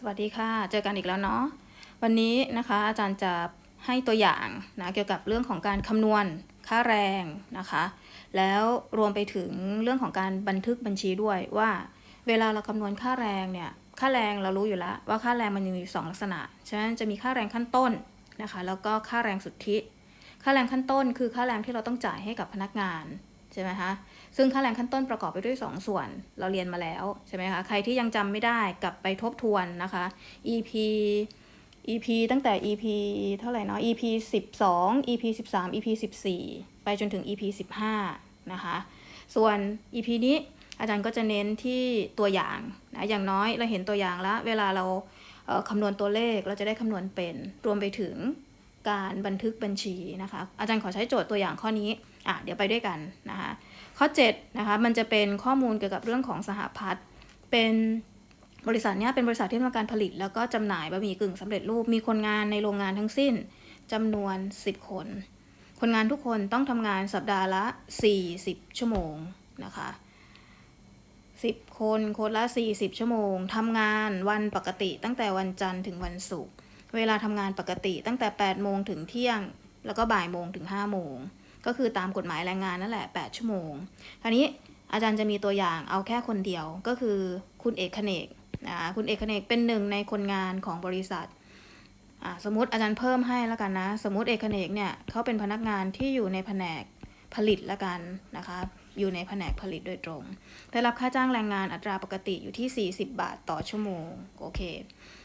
สวัสดีค่ะ เจอกันอีกแล้วเนาะ วันนี้นะคะอาจารย์จะให้ตัวอย่างนะเกี่ยวกับเรื่องของการคำนวณค่าแรงนะคะ แล้วรวมไปถึงเรื่องของการบันทึกบัญชีด้วยว่า เวลาเราคำนวณค่าแรงเนี่ย ค่าแรงเรารู้อยู่แล้วว่าค่าแรงมันมีอยู่สองลักษณะ ฉะนั้นจะมีค่าแรงขั้นต้นนะคะ แล้วก็ค่าแรงสุทธิ ค่าแรงขั้นต้นคือค่าแรงที่เราต้องจ่ายให้กับพนักงานใช่ไหมคะ ซึ่งค่าแรงขั้นต้นประกอบไปด้วย 2 ส่วน เราเรียนมาแล้วใช่ไหมคะ ใครที่ยังจำไม่ได้กลับไปทบทวนนะคะ EP EP ตั้งแต่ EP เท่าไหร่เนาะ EP 12 EP 13 EP 14 ไปจนถึง EP 15 นะคะ ส่วน EP นี้อาจารย์ก็จะเน้นที่ตัวอย่างนะ อย่างน้อยเราเห็นตัวอย่างแล้ว เวลาเราเคำนวณตัวเลขเราจะได้คำนวณเป็น รวมไปถึงการบันทึกบัญชีนะคะ อาจารย์ขอใช้โจทย์ตัวอย่างข้อนี้ อะ เดี๋ยวไปด้วยกันนะคะ ข้อ7นะคะมันจะเป็นข้อมูลเกี่ยวกับเรื่องของสหพัฒน์เป็นบริษัทเนี้ยเป็นบริษัทที่ทำการผลิต แล้วก็จำหน่ายบะหมี่กึ่งสำเร็จรูปมีคนงานในโรงงานทั้งสิ้นจำนวน 10 คน คนงานทุกคนต้องทำงานสัปดาห์ละ 40 ชั่วโมงนะคะ10 คนคนละ 40 ชั่วโมงทำงานวันปกติตั้งแต่วันจันทร์ถึงวันศุกร์เวลาทำงานปกติตั้งแต่ 8 โมงถึงเที่ยง แล้วก็บ่ายโมงถึง 5 โมง ก็คือตามกฎหมายแรงงานนั่นแหละ 8 ชั่วโมง คราวนี้อาจารย์จะมีตัวอย่างเอาแค่คนเดียวก็คือคุณเอกคเนกนะคะคุณเอกคเนกเป็นหนึ่งในคนงานของบริษัทสมมติอาจารย์เพิ่มให้แล้วกันนะ สมมติเอกคเนกเนี่ยเขาเป็นพนักงานที่อยู่ในแผนกผลิตแล้วกันนะคะ อยู่ในแผนกผลิตโดยตรง ได้รับค่าจ้างแรงงานอัตราปกติอยู่ที่ 40 บาทต่อชั่วโมง โอเค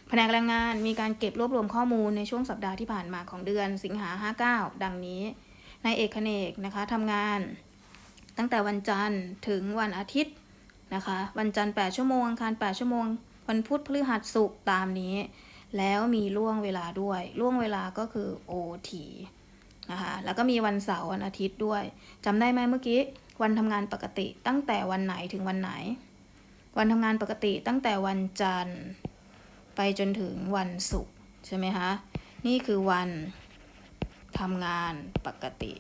แผนกแรงงานมีการเก็บรวบรวมข้อมูลในช่วงสัปดาห์ที่ผ่านมาของเดือนสิงหา59 ดังนี้ นายเอกคเนกนะคะทำงาน ตั้งแต่วันจันทร์ถึงวันอาทิตย์นะคะ วันจันทร์ 8 ชั่วโมงอังคาร 8 ชั่วโมง วันพุธพฤหัสศุกร์ตามนี้ แล้วมีล่วงเวลาด้วย ล่วงเวลาก็คือ OT นะคะ แล้วก็มีวันเสาร์วันอาทิตย์ด้วยจำได้ไหมเมื่อกี้ วันทำงานปกติตั้งแต่วันไหนถึงวันไหน วันทำงานปกติตั้งแต่วันจันทร์ ไปจนถึงวันศุกร์ใช่ไหมคะ นี่คือวัน ทำงานปกติ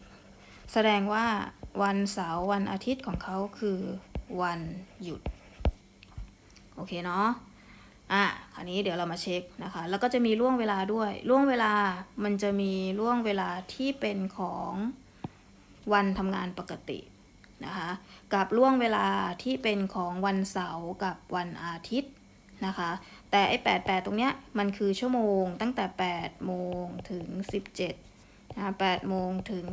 แสดงว่าวันเสาร์วันอาทิตย์ของเขาคือวันหยุด โอเคเนาะอะคราวนี้เดี๋ยวเรามาเช็คนะคะ แล้วก็จะมีล่วงเวลาด้วยล่วงเวลามันจะมีล่วงเวลาที่เป็นของวันทำงานปกตินะคะกับล่วงเวลาที่เป็นของวันเสาร์กับวันอาทิตย์นะคะ แต่ไอ้แปดแปดตรงเนี้ยมันคือชั่วโมงตั้งแต่8โมงถึง 17 นะ8โมงถึง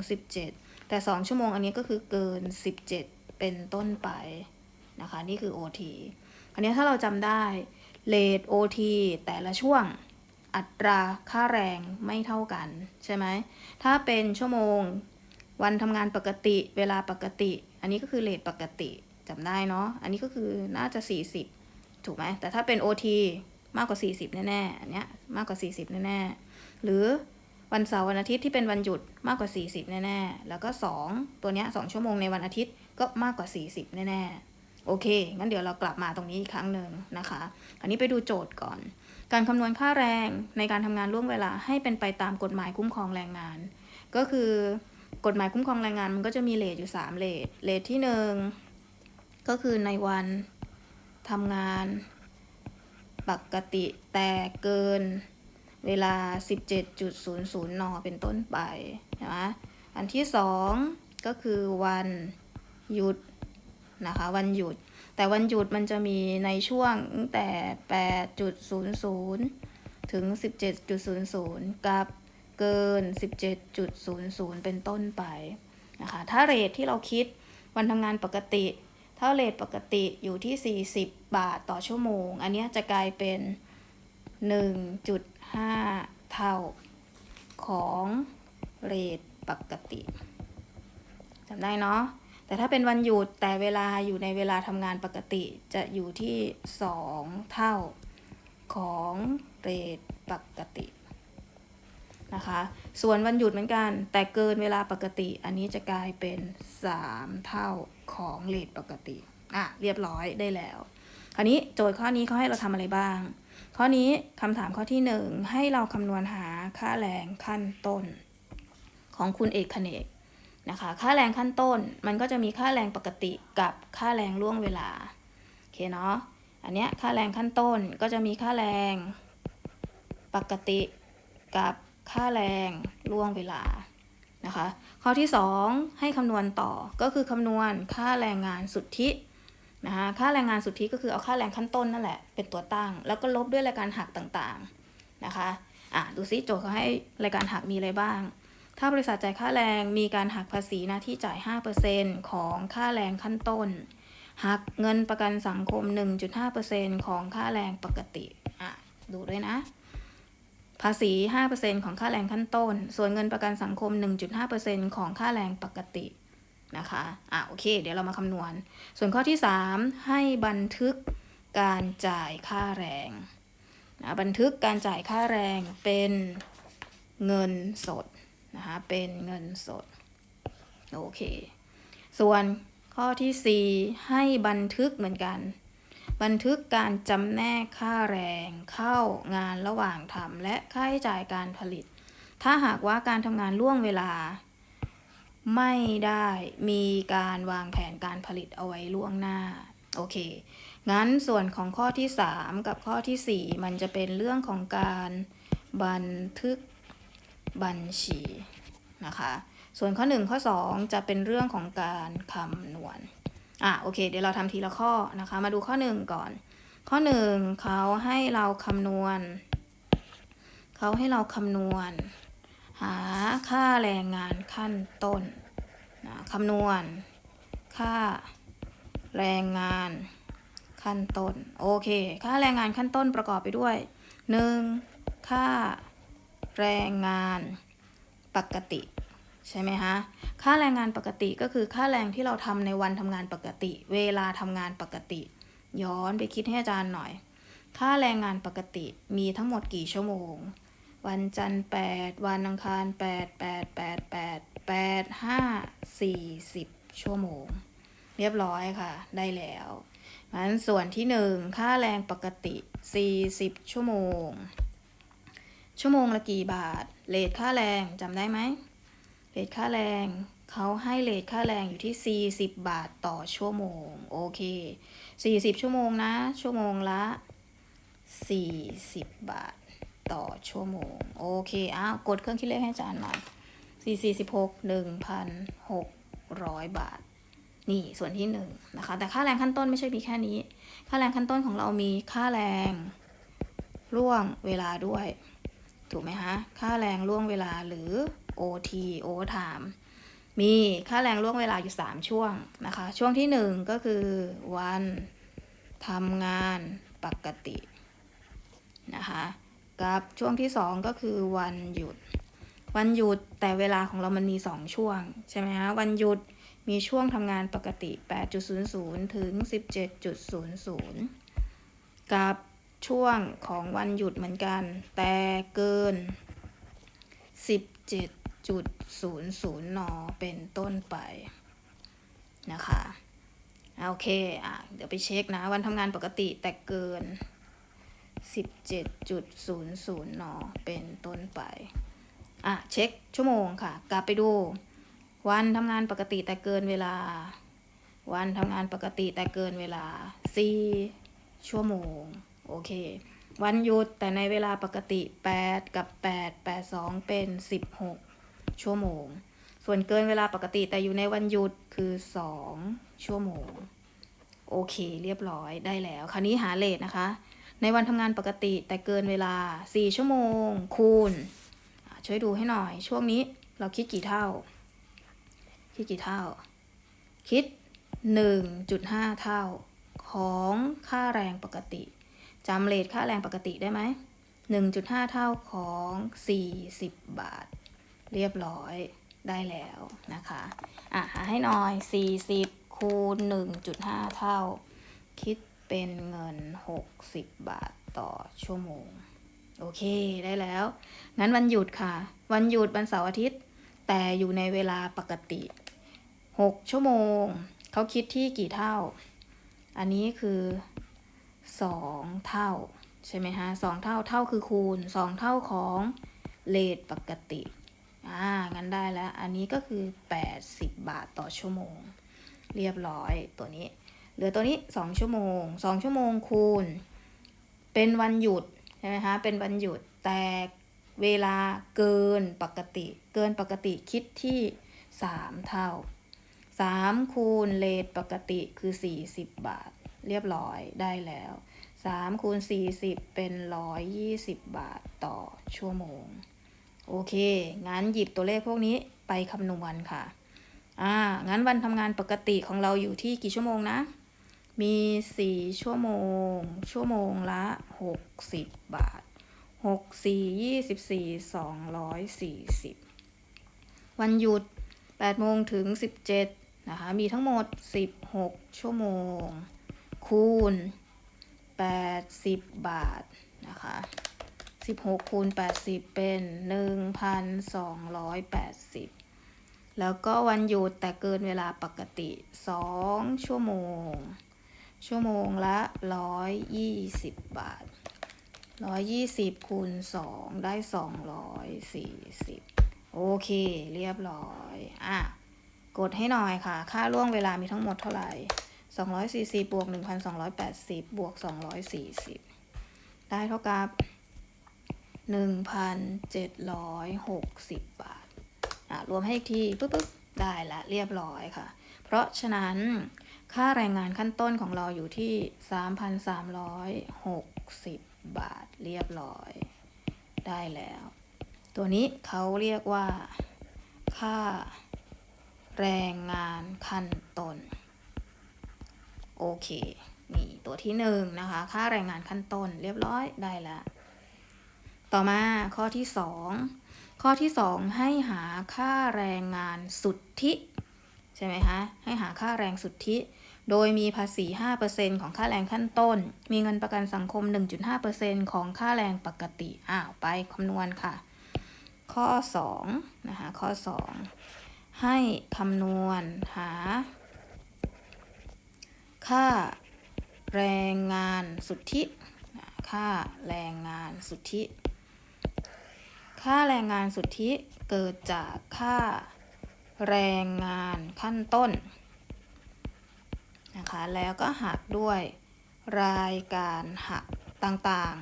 17แต่2ชั่วโมงอันนี้ก็คือเกิน17เป็นต้นไปนะคะ นี่คือ OT อันนี้ถ้าเราจำได้เลท OT แต่ละช่วงอัตราค่าแรงไม่เท่ากัน ใช่ไหม ถ้าเป็นชั่วโมงวันทำงานปกติเวลาปกติ อันนี้ก็คือเลทปกติจำได้เนาะ อันนี้ก็คือน่าจะ 40 ถูกไหม แต่ถ้าเป็น OT มากกว่า 40 แน่ๆ อันเนี้ยมากกว่า 40 แน่ๆ หรือ วันเสาร์วันอาทิตย์ที่เป็นวันหยุดมากกว่า 40 แน่ๆ แล้วก็ 2 ตัวเนี้ย2ชั่วโมงในวันอาทิตย์ก็มากกว่า 40 แน่ๆ โอเค งั้นเดี๋ยวเรากลับมาตรงนี้อีกครั้งหนึ่งนะคะ อันนี้ไปดูโจทย์ก่อน การคำนวณค่าแรงในการทำงานล่วงเวลาให้เป็นไปตามกฎหมายคุ้มครองแรงงาน ก็คือกฎหมายคุ้มครองแรงงานมันก็จะมีเลทอยู่ 3 เลท เลทที่ 1 ก็คือในวันทำงาน ปกติแต่เกิน เวลา 17.00 น เป็นต้นไปนะอันที่2ก็คือวันหยุดนะคะ วันหยุด แต่วันหยุดมันจะมีในช่วงตั้งแต่ 8.00 ถึง 17.00 กับเกิน 17.00 เป็นต้นไปนะคะ ถ้าเรทที่เราคิดวันทำงานปกติ ถ้าเรทปกติอยู่ที่ 40 บาทต่อชั่วโมง อันนี้จะกลายเป็น 5 เท่าของเรทปกติจำได้เนาะแต่ถ้าเป็นวันหยุดแต่เวลาอยู่ในเวลาทำงานปกติจะอยู่ที่ 2 เท่าของเรทปกตินะคะ ส่วนวันหยุดเหมือนกัน แต่เกินเวลาปกติ อันนี้จะกลายเป็น 3 เท่าของเรทปกติ อะ เรียบร้อยได้แล้ว คราวนี้โจทย์ข้อนี้เขาให้เราทำอะไรบ้าง ข้อนี้คำถามข้อที่ 1 ให้เราคำนวณหาค่าแรงขั้นต้น ของคุณเอกคเนกนะคะ ค่าแรงขั้นต้นมันก็จะมีค่าแรงปกติกับค่าแรงล่วงเวลาโอเคเนาะอันเนี้ยค่าแรงขั้นต้นก็จะมีค่าแรงปกติกับค่าแรงล่วงเวลานะคะ ข้อที่ 2 ให้คำนวณต่อก็คือคำนวณค่าแรงงานสุทธิ นะคะค่าแรงงานสุทธิก็คือเอาค่าแรงขั้นต้นนั่นแหละเป็นตัวตั้ง แล้วก็ลบด้วยรายการหักต่างๆนะคะอะดูซิโจทย์เขาให้รายการหักมีอะไรบ้าง ถ้าบริษัทจ่ายค่าแรงมีการหักภาษีหน้าที่จ่าย 5%ของค่าแรงขั้นต้น หักเงินประกันสังคม 1.5%ของค่าแรงปกติอะดูด้วยนะ ภาษี 5%ของค่าแรงขั้นต้น ส่วนเงินประกันสังคม 1.5%ของค่าแรงปกติ นะคะอะโอเค เดี๋ยวเรามาคำนวณ ส่วนข้อที่ 3 ให้บันทึกการจ่ายค่าแรงนะบันทึกการจ่ายค่าแรงเป็นเงินสดนะคะเป็นเงินสดโอเค ส่วนข้อทีสี่4 ให้บันทึกเหมือนกัน บันทึกการจำแนกค่าแรงเข้างานระหว่างทำและค่าใช้จ่ายการผลิต ถ้าหากว่าการทำงานล่วงเวลา ไม่ได้มีการวางแผนการผลิตเอาไว้ล่วงหน้า โอเค งั้นส่วนของข้อที่ 3 กับข้อทีสี่ 4 มันจะเป็นเรื่องของการบันทึกบัญชีนะคะ ส่วนข้อ 1 ข้อ 2 จะเป็นเรื่องของการคำนวณ อะโอเค เดี๋ยวเราทำทีละข้อนะคะ มาดูข้อ 1 ก่อน ข้อ 1 เขาให้เราคำนวณ เขาให้เราคำนวณ หาค่าแรงงานขั้นต้นนะคำนวณ ค่าแรงงานขั้นต้น โอเค ค่าแรงงานขั้นต้นประกอบไปด้วย 1. ค่าแรงงานปกติ ใช่ไหมคะค่าแรงงานปกติก็คือค่าแรงที่เราทำในวันทำงานปกติ เวลาทำงานปกติ ย้อนไปคิดให้อาจารย์หน่อย ค่าแรงงานปกติมีทั้งหมดกี่ชั่วโมง วันจันทร์8วันอังคาร8 8 8 8 8 5 40ชั่วโมง เรียบร้อยค่ะ ได้แล้วงั้นส่วนที่1ค่าแรงปกติ40ชั่วโมง ชั่วโมงละกี่บาท เลทค่าแรงจำได้ไหมเรทค่าแรงเขาให้เรทค่าแรงอยู่ที่ 40 บาทต่อชั่วโมง โอเค 40 ชั่วโมงนะ ชั่วโมงละ 40 บาท ต่อชั่วโมง โอเคอ้าวกดเครื่องคิดเลขให้อาจารย์หน่อย4 46 1,600บาท นี่ส่วนที่หนึ่งนะคะ แต่ค่าแรงขั้นต้นไม่ใช่มีแค่นี้ ค่าแรงขั้นต้นของเรามีค่าแรงร่วงเวลาด้วย ถูกไหมคะค่าแรงล่วงเวลาหรือ OT overtime มีค่าแรงล่วงเวลาอยู่ 3 ช่วงนะคะ ช่วงที่ 1 ก็คือวันทำงานปกตินะคะ กับช่วงที่ 2 ก็คือวันหยุด วันหยุดแต่เวลาของเรามันมี 2 ช่วง ใช่ไหมคะวันหยุดมีช่วงทำงานปกติ 8.00 ถึง 17.00 กับช่วงของวันหยุดเหมือนกัน แต่เกิน 17.00 น เป็นต้นไปนะคะอะโอเคอะเดี๋ยวไปเช็คนะ วันทำงานปกติแต่เกิน 17.00 น เป็นต้นไป อะ เช็คชั่วโมงค่ะ กลับไปดู วันทำงานปกติแต่เกินเวลา วันทำงานปกติแต่เกินเวลา 4 ชั่วโมง โอเค วันหยุดแต่ในเวลาปกติ 8 กับ 8 8 2 เป็น 16 ชั่วโมง ส่วนเกินเวลาปกติแต่อยู่ในวันหยุดคือ 2 ชั่วโมง โอเค เรียบร้อยได้แล้ว คราวนี้หาเลทนะคะ ในวันทำงานปกติแต่เกินเวลา 4 ชั่วโมง คูณ ช่วยดูให้หน่อย ช่วงนี้เราคิดกี่เท่า คิดกี่เท่า คิด 1.5 เท่า ของค่าแรงปกติจำเลทค่าแรงปกติได้ไหม 1.5 เท่าของ 40 บาท เรียบร้อยได้แล้วนะคะ อะหาให้หน่อย 40 คูณ 1.5 เท่า คิด เป็นเงิน 60 บาทต่อชั่วโมง โอเคได้แล้ว งั้นวันหยุดค่ะ วันหยุดวันเสาร์อาทิตย์ แต่อยู่ในเวลาปกติ 6 ชั่วโมง เขาคิดที่กี่เท่า อันนี้คือสองเท่า ใช่ไหมฮะสองเท่าเท่าคือคูณสองเท่าของเลทปกติอ่างั้นได้แล้ว อันนี้ก็คือ 80 บาทต่อชั่วโมง เรียบร้อยตัวนี้ เหลือตัวนี้ 2 ชั่วโมง 2 ชั่วโมงคูณ เป็นวันหยุดใช่ไหมคะเป็นวันหยุดแต่เวลาเกินปกติ เกินปกติคิดที่ 3 เท่า 3 คูณเลทปกติคือ 40 บาท เรียบร้อยได้แล้ว 3 คูณ 40 เป็น 120 บาทต่อชั่วโมง โอเค งั้นหยิบตัวเลขพวกนี้ไปคำนวณค่ะ อ่า งั้นวันทำงานปกติของเราอยู่ที่กี่ชั่วโมงนะ มี 4 ชั่วโมง ชั่วโมงละ 60 บาท 6 4 24 240 วันหยุด 8 โมงถึง 17 นะคะ มีทั้งหมด 16 ชั่วโมง คูณ 80 บาท นะคะ16คูณ80 เป็น 1,280 แล้วก็วันหยุดแต่เกินเวลาปกติ 2 ชั่วโมง ชั่วโมงละ 120 บาท 120คูณ2ได้ 240 โอเค เรียบร้อย อะ กดให้หน่อยค่ะ ค่าล่วงเวลามีทั้งหมดเท่าไหร่ 240 บวก 1,280 บวก 240 ได้เท่ากับ 1,760 บาท อะ รวมให้อีกที ปึ๊บปึ๊บได้ละ เรียบร้อยค่ะ เพราะฉะนั้นค่าแรงงานขั้นต้นของเราอยู่ที่ 3,360 บาทเรียบร้อย ได้แล้ว ตัวนี้เขาเรียกว่า ค่าแรงงานขั้นต้น โอเค นี่ตัวที่หนึ่งนะคะ ค่าแรงงานขั้นต้นเรียบร้อยได้แล้ว ต่อมาข้อที่สองข้อที่สองให้หาค่าแรงงานสุทธิ ช่ไหมคะ ให้หาค่าแรงสุทธิ โดยมีภาษี 5%ของค่าแรงขั้นต้น มีเงินประกันสังคม 1.5%ของค่าแรงปกติ อ้าว ไปคำนวณค่ะ ข้อ 2 นะคะ ข้อ 2 ให้คำนวณหา ค่าแรงงานสุทธิ ค่าแรงงานสุทธิ ค่าแรงงานสุทธิเกิดจากค่า แรงงานขั้นต้นนะคะแล้วก็หักด้วยรายการหักต่าง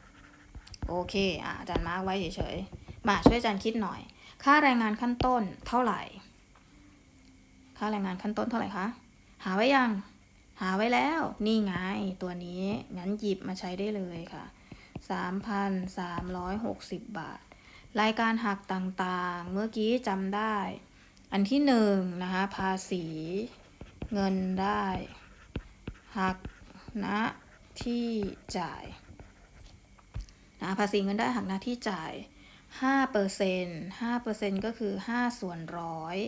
ๆ โอเคอาจารย์มาร์กไว้เฉยๆมาช่วยอาจารย์คิดหน่อย ค่าแรงงานขั้นต้นเท่าไหร่ ค่าแรงงานขั้นต้นเท่าไหร่คะหาไว้ยังหาไว้แล้วนี่ไงตัวนี้งั้นหยิบมาใช้ได้เลยค่ะ 3,360 บาท รายการหักต่างๆ เมื่อกี้จำได้ อันที่หนึ่งนะคะภาษี เงินได้ หักณที่จ่ายนะภาษีเงินได้หักณที่จ่าย5เปอร์เซ็นต์5เปอร์เซ็นต์ก็คือ 5 ส่วนร้อย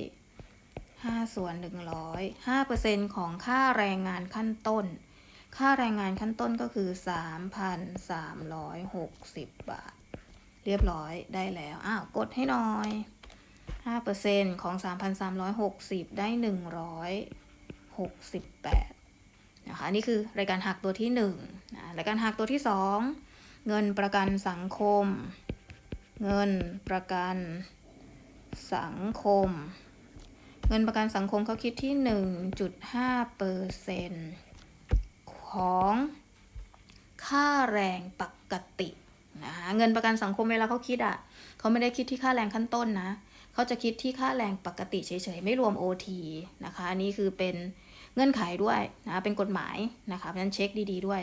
5ส่วน 100 5เปอร์เซ็นต์ของค่าแรงงานขั้นต้น ค่าแรงงานขั้นต้นก็คือ 3,360 บาท เรียบร้อยได้แล้ว อ้าว กดให้หน่อย 5%ของ 3,360 ได้ 168 นะคะ นี่คือรายการหักตัวที่ 1 นะ รายการหักตัวที่ 2 เงินประกันสังคม เงินประกันสังคม เงินประกันสังคมเขาคิดที่ 1.5เปอร์เซ็นต์ของค่าแรงปกติ นะคะเงินประกันสังคมเวลาเขาคิดอะ่ะเขาไม่ได้คิดที่ค่าแรงขั้นต้นนะเขาจะคิดที่ค่าแรงปกติเฉยๆไม่รวม OT นะคะอันนี้คือเป็นเงื่อนไขด้วยนะเป็นกฎหมายนะคะเพราะฉะนั้นเช็คดีๆด้วย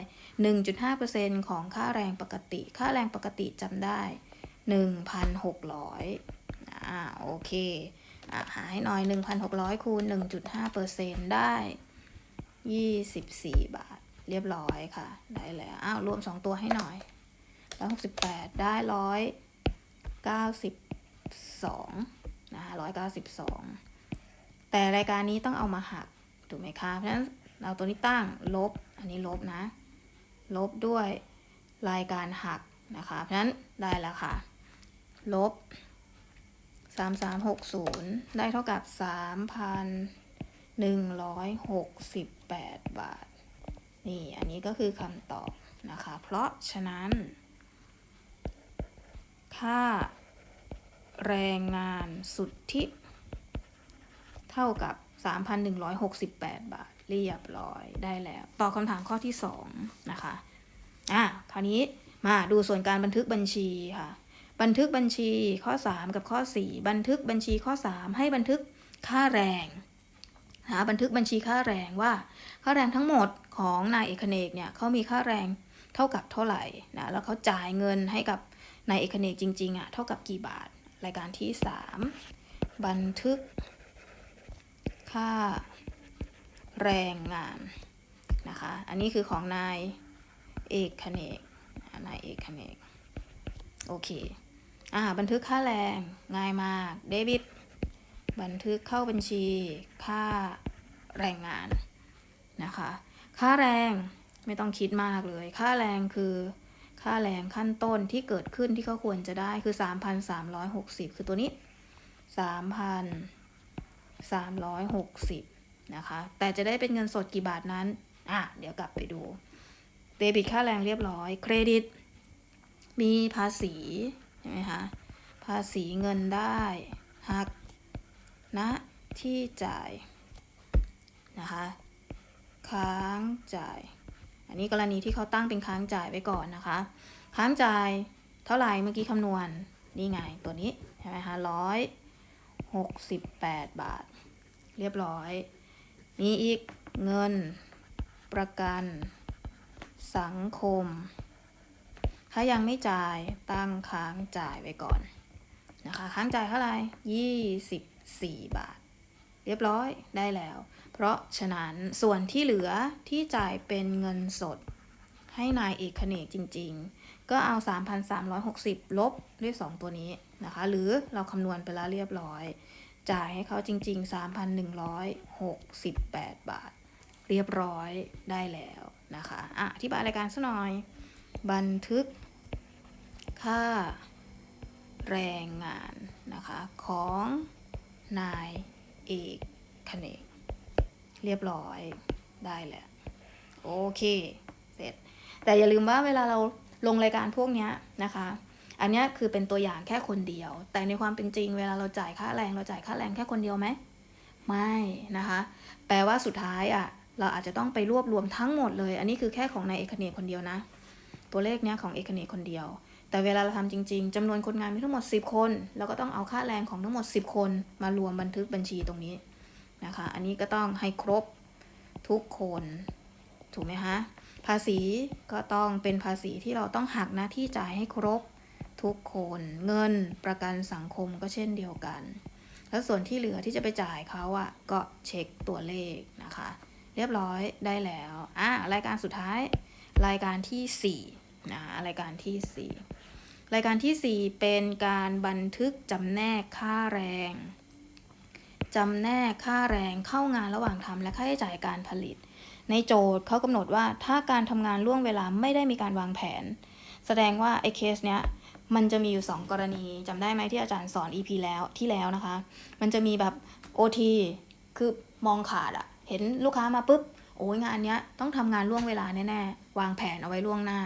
1.5%ของค่าแรงปกติ ค่าแรงปกติจำได้ 1,600อ่าโอเคอะหาให้หน่อย 1,600 คูณ 1.5%ได้ 24 บาท เรียบร้อยค่ะ ได้แล้ว อ้าว รวม 2 ตัวให้หน่อย 168ได้192นะคะ192แต่รายการนี้ต้องเอามาหักถูกไหมคะ เพราะฉะนั้นเราตัวนี้ตั้งลบ อันนี้ลบนะ ลบด้วยรายการหักนะคะ เพราะฉะนั้นได้แล้วค่ะ ลบ3360ได้เท่ากับ3,168บาท นี่ อันนี้ก็คือคำตอบนะคะ เพราะฉะนั้น ค่า แรงงานสุทธิ เท่ากับ 3,168 บาท เรียบร้อยได้แล้วตอบคำถามข้อที่สองนะคะ อะ คราวนี้มาดูส่วนการบันทึกบัญชีค่ะ บันทึกบัญชีข้อ 3 กับข้อ 4 บันทึกบัญชีข้อ 3 ให้บันทึกค่าแรงนะบันทึกบัญชีค่าแรงว่า ค่าแรงทั้งหมดของนายเอกเนกเนี่ยเขามีค่าแรงเท่ากับเท่าไหร่นะแล้วเขาจ่ายเงินให้กับ ในเอกเนกจริงๆอะเท่ากับกี่บาท รายการที่ 3 บันทึก ค่าแรงงานนะคะ อันนี้คือของนายเอกคเนกนายเอกคเนกโอเค อ่า บันทึกค่าแรง ง่ายมาก เดบิต บันทึกเข้าบัญชี ค่าแรงงานนะคะ ค่าแรงไม่ต้องคิดมากเลย ค่าแรงคือ ค่าแรงขั้นต้นที่เกิดขึ้นที่เขาควรจะได้คือ 3,360 คือตัวนี้ 3,360 นะคะ แต่จะได้เป็นเงินสดกี่บาทนั้น อะ เดี๋ยวกลับไปดู เดบิตค่าแรงเรียบร้อย เครดิต มีภาษีใช่ไหมคะ ภาษีเงินได้หักณที่จ่ายนะคะ ค้างจ่าย อันนี้กรณีที่เขาตั้งเป็นค้างจ่ายไว้ก่อนนะคะ ค้างจ่ายเท่าไหร่เมื่อกี้คำนวณนี่ไงตัวนี้ใช่ไหมคะร้อยหกสิบแปดบาท เรียบร้อย มีอีกเงินประกัน สังคม ถ้ายังไม่จ่ายตั้งค้างจ่ายไว้ก่อนนะคะ ค้างจ่ายเท่าไหร่ยี่สิบสี่บาท เรียบร้อยได้แล้ว เพราะฉะนั้นส่วนที่เหลือที่จ่ายเป็นเงินสด ให้นายเอกเนกจริง ๆ ก็เอา 3,360 ลบด้วย 2 ตัวนี้นะคะ หรือเราคำนวณไปแล้วเรียบร้อย จ่ายให้เขาจริง ๆ 3,168 บาท เรียบร้อยได้แล้วนะคะอะอธิบายรายการสักหน่อย บันทึก ค่า แรงงานนะคะ ของนาย อกคเนกเรียบร้อยได้แหละโอเค เสร็จ แต่อย่าลืมว่าเวลาเราลงรายการพวกนี้นะคะ อันนี้คือเป็นตัวอย่างแค่คนเดียว แต่ในความเป็นจริง เวลาเราจ่ายค่าแรงเราจ่ายค่าแรงแค่คนเดียวไหมไม่นะคะ แปลว่าสุดท้ายอะเราอาจจะต้องไปรวบรวมทั้งหมดเลย อันนี้คือแค่ของนายเอกเนกคนเดียวนะ ตัวเลขเนี้ยของเอกเนกคนเดียว แต่เวลาเราทำจริง ๆจำนวนคนงานมีทั้งหมด 10 คน เราก็ต้องเอาค่าแรงของทั้งหมด 10 คน มารวมบันทึกบัญชีตรงนี้นะคะ อันนี้ก็ต้องให้ครบทุกคน ถูกไหมคะภาษีก็ต้องเป็นภาษีที่เราต้องหักหน้าที่จ่ายให้ครบทุกคน เงินประกันสังคมก็เช่นเดียวกัน แล้วส่วนที่เหลือที่จะไปจ่ายเขาอะ่ะก็เช็คตัวเลขนะคะ เรียบร้อยได้แล้วอะรายการสุดท้าย รายการที่4นะรายการที่4 รายการที่ 4 เป็นการบันทึกจำแนกค่าแรงจำแนกค่าแรงเข้างานระหว่างทำและค่าใช้จ่ายการผลิต ในโจทย์เขากำหนดว่าถ้าการทำงานล่วงเวลาไม่ได้มีการวางแผน แสดงว่าไอ้เคสเนี้ยมันจะมีอยู่ 2 กรณีจำได้ไหมที่อาจารย์สอน EP แล้วที่แล้วนะคะ มันจะมีแบบ OT คือมองขาดอะเห็นลูกค้ามาปุ๊บโอ้ยงานเนี้ยต้องทำงานล่วงเวลาแน่ๆวางแผนเอาไว้ล่วงหน้า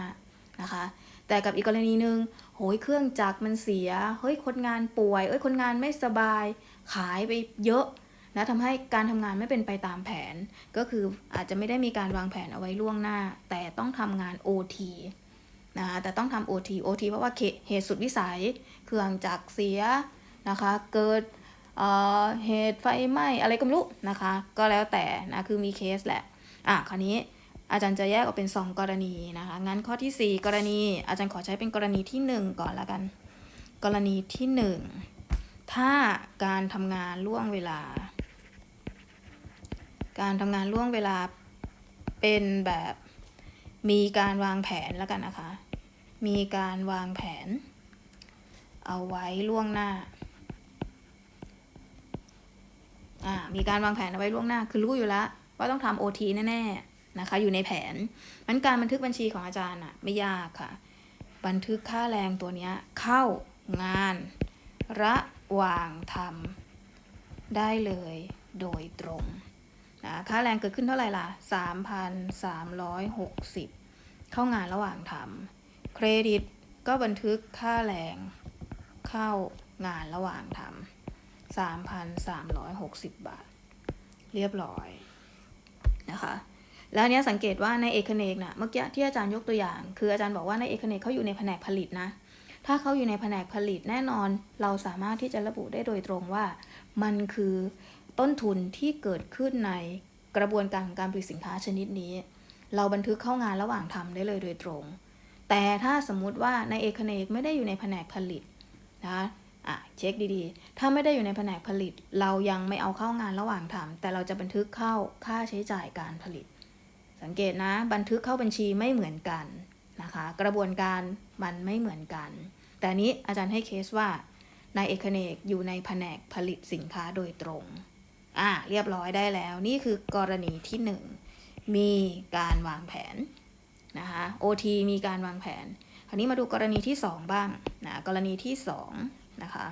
นะคะ แต่กับอีกกรณีหนึ่ง โหยเครื่องจักรมันเสีย เฮ้ยคนงานป่วย เอ้ยคนงานไม่สบาย ขายไปเยอะนะทำให้การทำงานไม่เป็นไปตามแผน ก็คืออาจจะไม่ได้มีการวางแผนเอาไว้ล่วงหน้า แต่ต้องทำงาน OT นะคะแต่ต้องทำ OT OT เพราะว่าเหตุสุดวิสัย เครื่องจักรเสียนะคะ เกิดเอ่อเหตุไฟไหม้อะไรก็ไม่รู้นะคะ ก็แล้วแต่นะคือมีเคสแหละ อะคราวนี้ อาจารย์จะแยกออกเป็น 2 กรณีนะคะ งั้นข้อที่ 4 กรณี อาจารย์ขอใช้เป็นกรณีที่ 1 ก่อนละกัน กรณีที่ 1 ถ้าการทำงานล่วงเวลา การทำงานล่วงเวลาเป็นแบบมีการวางแผนแล้วกันนะคะ มีการวางแผน เอาไว้ล่วงหน้าอ่ามีการวางแผนเอาไว้ล่วงหน้า คือรู้อยู่แล้วว่าต้องทำโอทีแน่ๆ นะคะ อยู่ในแผนมันการบันทึกบัญชีของอาจารย์อะไม่ยากค่ะ บันทึกค่าแรงตัวเนี้ยเข้างานระหว่างทำได้เลยโดยตรงนะค่าแรงเกิดขึ้นเท่าไหร่ล่ะ 3,360 เข้างานระหว่างทำเครดิตก็บันทึกค่าแรงเข้างานระหว่างทำ3,360 บาท เรียบร้อยนะคะ แล้วเนี้ยสังเกตว่าในเอกเนกน่ะเมื่อกี้ที่อาจารย์ยกตัวอย่าง คืออาจารย์บอกว่าในเอกเนกเขาอยู่ในแผนกผลิตนะ ถ้าเขาอยู่ในแผนกผลิตแน่นอน เราสามารถที่จะระบุได้โดยตรงว่า มันคือต้นทุนที่เกิดขึ้นในกระบวนการของการผลิตสินค้าชนิดนี้ เราบันทึกเข้างานระหว่างทำได้เลยโดยตรง แต่ถ้าสมมุติว่าในเอกเนกไม่ได้อยู่ในแผนกผลิตนะอะเช็คดีๆ ถ้าไม่ได้อยู่ในแผนกผลิต เรายังไม่เอาเข้างานระหว่างทำแต่เราจะบันทึกเข้าค่าใช้จ่ายการผลิต สังเกตนะบันทึกเข้าบัญชีไม่เหมือนกันนะคะกระบวนการมันไม่เหมือนกัน แต่นี้อาจารย์ให้เคสว่านายเอกเนกอยู่ในแผนกผลิตสินค้าโดยตรงอะเรียบร้อยได้แล้วนี่คือกรณีที่หนึ่งมีการวางแผนนะคะ OT มีการวางแผน คราวนี้มาดูกรณีที่สองบ้างนะกรณีที่สองนะคะ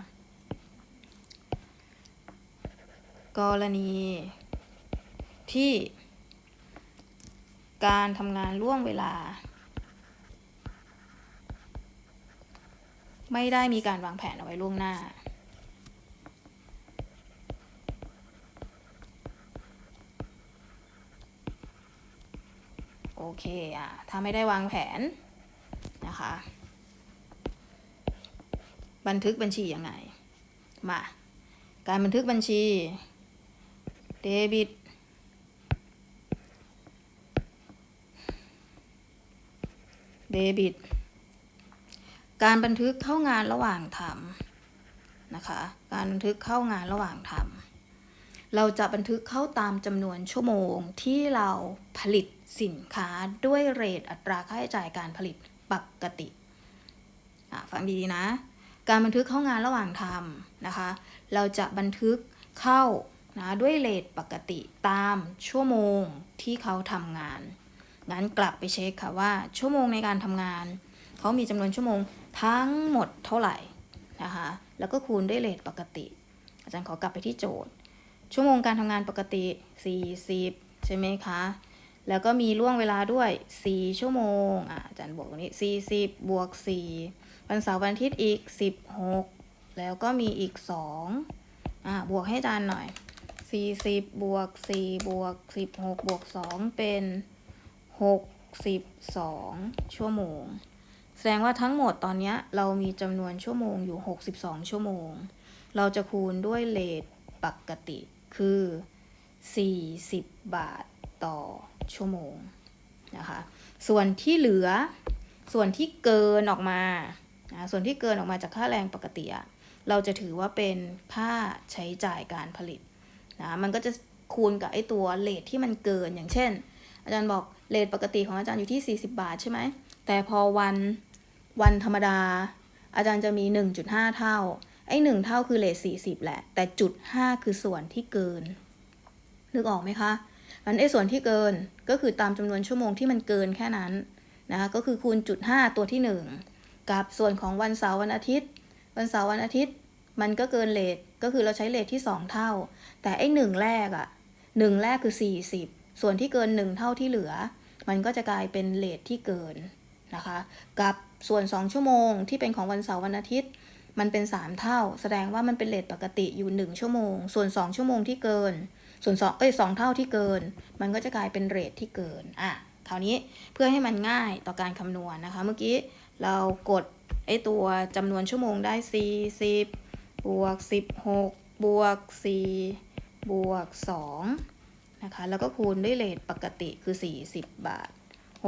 กรณีที่ การทำงานล่วงเวลา ไม่ได้มีการวางแผนเอาไว้ล่วงหน้า โอเคอะ ถ้าไม่ได้วางแผนนะคะ บันทึกบัญชียังไง มา การบันทึกบัญชี เดบิต เดบิต การบันทึกเข้างานระหว่างทำนะคะ การบันทึกเข้างานระหว่างทำเราจะบันทึกเข้าตามจำนวนชั่วโมงที่เราผลิตสินค้าด้วยเรทอัตราค่าใช้จ่ายการผลิตปกติอะฟังดีๆนะ การบันทึกเข้างานระหว่างทำนะคะ เราจะบันทึกเข้านะด้วยเรทปกติตามชั่วโมงที่เขาทำงาน งั้นกลับไปเช็คค่ะว่าชั่วโมงในการทำงาน เขามีจำนวนชั่วโมงทั้งหมดเท่าไหร่นะคะแล้วก็คูณด้วยเรทปกติ อาจารย์ขอกลับไปที่โจทย์ ชั่วโมงการทำงานปกติ 40 ใช่ไหมคะ แล้วก็มีล่วงเวลาด้วย 4 ชั่วโมงอะอาจารย์บวกตรงนี้ 40 บวก 4 วันเสาร์วันอาทิตย์อีก 16 แล้วก็มีอีก2อะบวกให้อาจารย์หน่อย40บวก4บวก16บวก2เป็น 62 ชั่วโมง แสดงว่าทั้งหมดตอนนี้เรามีจำนวนชั่วโมงอยู่ 62 ชั่วโมง เราจะคูณด้วยเลทปกติคือ 40 บาทต่อชั่วโมงนะคะ ส่วนที่เหลือ ส่วนที่เกินออกมา ส่วนที่เกินออกมาจากค่าแรงปกติอะเราจะถือว่าเป็นค่าใช้จ่ายการผลิตนะ มันก็จะคูณกับไอ้ตัวเลทที่มันเกิน อย่างเช่น อาจารย์บอก เลทปกติของอาจารย์อยู่ที่ 40 บาทใช่ไหม แต่พอวันวันธรรมดา อาจารย์จะมี 1.5 เท่า ไอ้หนึ่งเท่าคือเลท40 แหละ แต่จุด 5 คือส่วนที่เกิน นึกออกไหมคะมันไอ้ส่วนที่เกินก็คือตามจำนวนชั่วโมงที่มันเกินแค่นั้นนะคะ ก็คือคูณจุด 5 ตัวที่ 1 กับส่วนของวันเสาร์วันอาทิตย์ วันเสาร์วันอาทิตย์ มันก็เกินเลทก็คือเราใช้เลทที่ 2 เท่า แต่ไอ้หนึ่งแรกอะหนึ่งแรกคือ 40 ส่วนที่เกิน 1 เท่าที่เหลือ มันก็จะกลายเป็นเลทที่เกินนะคะ กับส่วน 2 ชั่วโมงที่เป็นของวันเสาร์วันอาทิตย์ มันเป็น 3 เท่า แสดงว่ามันเป็นเลทปกติอยู่ 1 ชั่วโมง ส่วน 2 ชั่วโมงที่เกิน ส่วน2เอ้ย2เท่าที่เกิน มันก็จะกลายเป็นเรทที่เกินอะคราวนี้เพื่อให้มันง่ายต่อการคำนวณนะคะ เมื่อกี้เรากดไอตัวจำนวนชั่วโมงได้ 40บวก16บวก4บวก2 นะคะ แล้วก็คูณด้วยเรทปกติคือ 40 บาท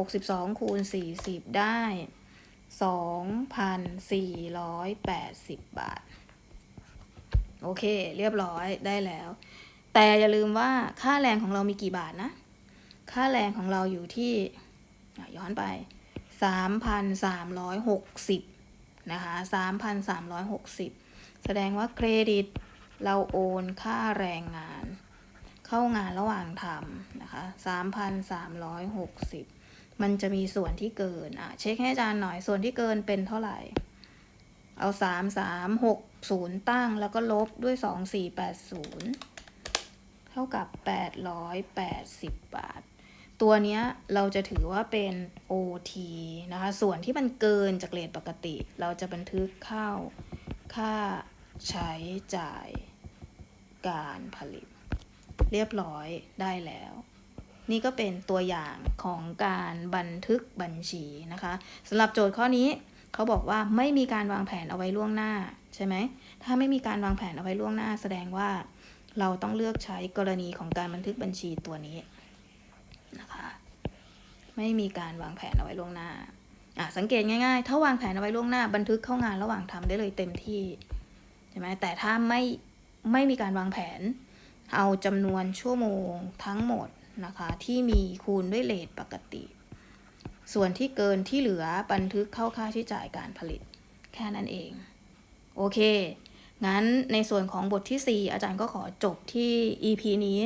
62 คูณ 40 ได้ 2,480 บาท โอเค เรียบร้อยได้แล้ว แต่อย่าลืมว่าค่าแรงของเรามีกี่บาทนะ ค่าแรงของเราอยู่ที่ย้อนไป 3,360 นะคะ 3,360 แสดงว่าเครดิตเราโอนค่าแรงงาน เข้างานระหว่างทำนะคะ3,360 มันจะมีส่วนที่เกิน อะ เช็คให้อาจารย์หน่อย ส่วนที่เกินเป็นเท่าไหร่ เอา 3360 ตั้ง แล้วก็ลบด้วย 2480 เท่ากับ 880 บาท ตัวเนี้ยเราจะถือว่าเป็น OT นะคะ ส่วนที่มันเกินจากเรทปกติ เราจะบันทึกเข้าค่าใช้จ่ายการผลิต เรียบร้อยได้แล้ว นี่ก็เป็นตัวอย่างของการบันทึกบัญชีนะคะสำหรับโจทย์ข้อนี้เขาบอกว่าไม่มีการวางแผนเอาไว้ล่วงหน้าใช่ไหมถ้าไม่มีการวางแผนเอาไว้ล่วงหน้า แสดงว่าเราต้องเลือกใช้กรณีของการบันทึกบัญชีตัวนี้นะคะไม่มีการวางแผนเอาไว้ล่วงหน้าอะสังเกตง่ายๆ ถ้าวางแผนเอาไว้ล่วงหน้า บันทึกเข้างานระหว่างทำได้เลยเต็มที่ใช่ไหมแต่ถ้าไม่ไม่มีการวางแผน เอาจำนวนชั่วโมงทั้งหมดนะคะที่มีคูณด้วยเลทปกติ ส่วนที่เกินที่เหลือบันทึกเข้าค่าใช้จ่ายการผลิต แค่นั้นเอง โอเค งั้นในส่วนของบทที่ 4 อาจารย์ก็ขอจบที่ EP นี้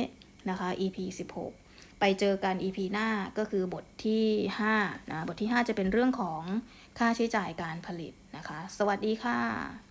นะคะ EP 16 ไปเจอกัน EP หน้าก็คือบทที่5นะบทที่ 5 จะเป็นเรื่องของค่าใช้จ่ายการผลิตนะคะ สวัสดีค่ะ